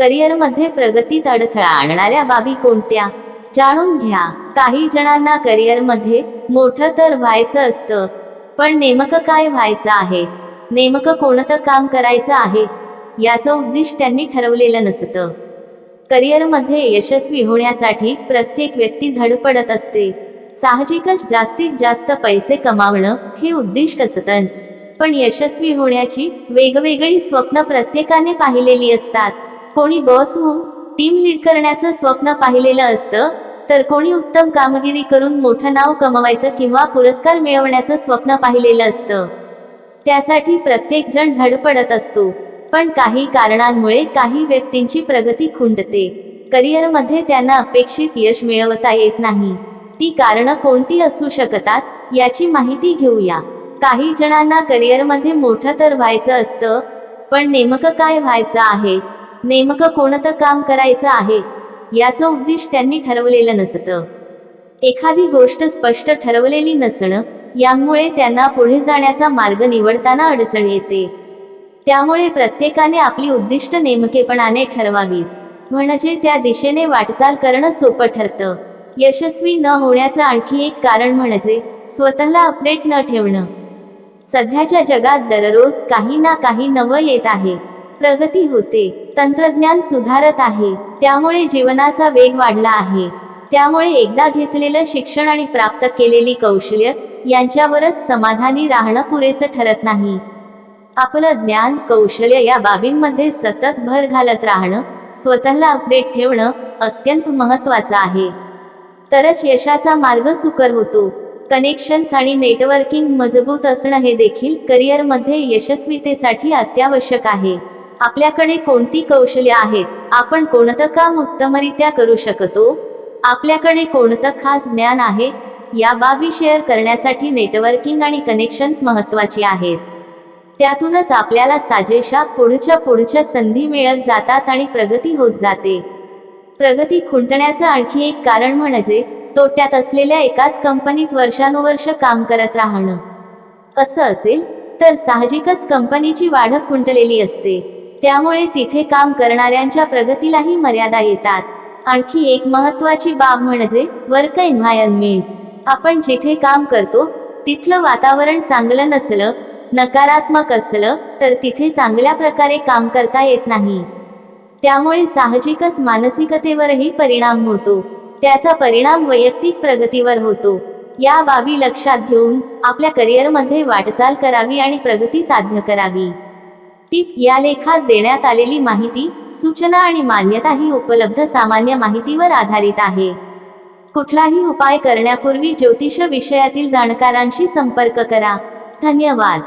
करिअरमध्ये प्रगतीत अडथळा आणणाऱ्या बाबी कोणत्या? जाणून घ्या. काही जणांना करिअरमध्ये मोठं तर व्हायचं असतं पण नेमकं काय व्हायचं आहे? नेमकं कोणतं काम करायचं आहे? याचं उद्दिष्ट त्यांनी ठरवलेलं नसतं. करिअरमध्ये यशस्वी होण्यासाठी प्रत्येक व्यक्ती धडपडत असते. साहजिकच जास्तीत जास्त पैसे कमावणं हे उद्दिष्ट असतंच. पण यशस्वी होण्याची वेगवेगळी स्वप्न प्रत्येकाने पाहिलेली असतात. कोणी बॉस होऊन टीम लीड करण्याचं स्वप्न पाहिलेलं असतं तर कोणी उत्तम कामगिरी करून मोठं नाव कमवायचं किंवा पुरस्कार मिळवण्याचं स्वप्न पाहिलेलं असतं. त्यासाठी प्रत्येक जण धडपडत असतो पण काही कारणांमुळे काही व्यक्तींची प्रगती खुंडते करिअरमध्ये त्यांना अपेक्षित यश मिळवता येत नाही. ती कारणं कोणती असू शकतात याची माहिती घेऊया. काही जणांना करिअरमध्ये मोठं तर व्हायचं असतं पण नेमकं काय व्हायचं आहे नेमकं कोणतं काम करायचं आहे? याचं उद्दिष्ट त्यांनी ठरवलेलं नसतं. एखादी गोष्ट स्पष्ट ठरवलेली नसणं यामुळे त्यांना पुढे जाण्याचा मार्ग निवडताना अडचण येते. त्यामुळे प्रत्येकाने आपली उद्दिष्ट नेमकेपणाने ठरवावीत. म्हणजे त्या दिशेने वाटचाल करणं सोपं ठरतं. यशस्वी न होण्याचं आणखी एक कारण म्हणजे स्वतःला अपडेट न ठेवणं. सध्याच्या जगात दररोज काही ना काही नवं येत आहे. प्रगती होते. तंत्रज्ञान सुधारत आहे. त्यामुळे जीवनाचा वेग वाढला आहे. त्यामुळे एकदा घेतलेलं शिक्षण आणि प्राप्त केलेली कौशल्य यांच्यावरच समाधानी राहणं पुरेसं ठरत नाही. आपलं ज्ञान कौशल्य या बाबींमध्ये सतत भर घालत राहणं स्वतःला अपडेट ठेवणं अत्यंत महत्वाचं आहे. तरच यशाचा मार्ग सुकर होतो. कनेक्शन्स आणि नेटवर्किंग मजबूत असणं हे देखील करिअरमध्ये यशस्वीतेसाठी अत्यावश्यक आहे. आपल्याकडे कोणती कौशल्य आहेत? आपण कोणतं काम उत्तमरित्या करू शकतो? आपल्याकडे कोणतं खास ज्ञान आहे? या बाबी शेअर करण्यासाठी नेटवर्किंग आणि कनेक्शन्स महत्वाची आहेत. त्यातूनच आपल्याला साजेशा पुढच्या पुढच्या संधी मिळत जातात आणि प्रगती होत जाते. प्रगती खुंटण्याचं आणखी एक कारण म्हणजे तोट्यात असलेल्या एकाच कंपनीत वर्षानुवर्ष काम करत राहणं. असं असेल तर साहजिकच कंपनीची वाढ खुंटलेली असते. त्यामुळे तिथे काम करणाऱ्यांच्या प्रगतीलाही मर्यादा येतात. आणखी एक महत्वाची बाब म्हणजे वर्क एन्व्हायरमेंट आपण जिथे काम करतो तिथलं वातावरण चांगलं नसलं नकारात्मक असलं तर तिथे चांगल्या प्रकारे काम करता येत नाही. त्यामुळे साहजिकच मानसिकतेवरही परिणाम होतो. त्याचा परिणाम वैयक्तिक प्रगतीवर होतो. या बाबी लक्षात घेऊन आपल्या करिअरमध्ये वाटचाल करावी आणि प्रगती साध्य करावी. टिप या लेखात देण्यात आलेली माहिती सूचना आणि मान्यता ही उपलब्ध सामान्य माहितीवर आधारित आहे. कुठलाही उपाय करण्यापूर्वी ज्योतिष विषयातील जाणकारांशी संपर्क करा. धन्यवाद.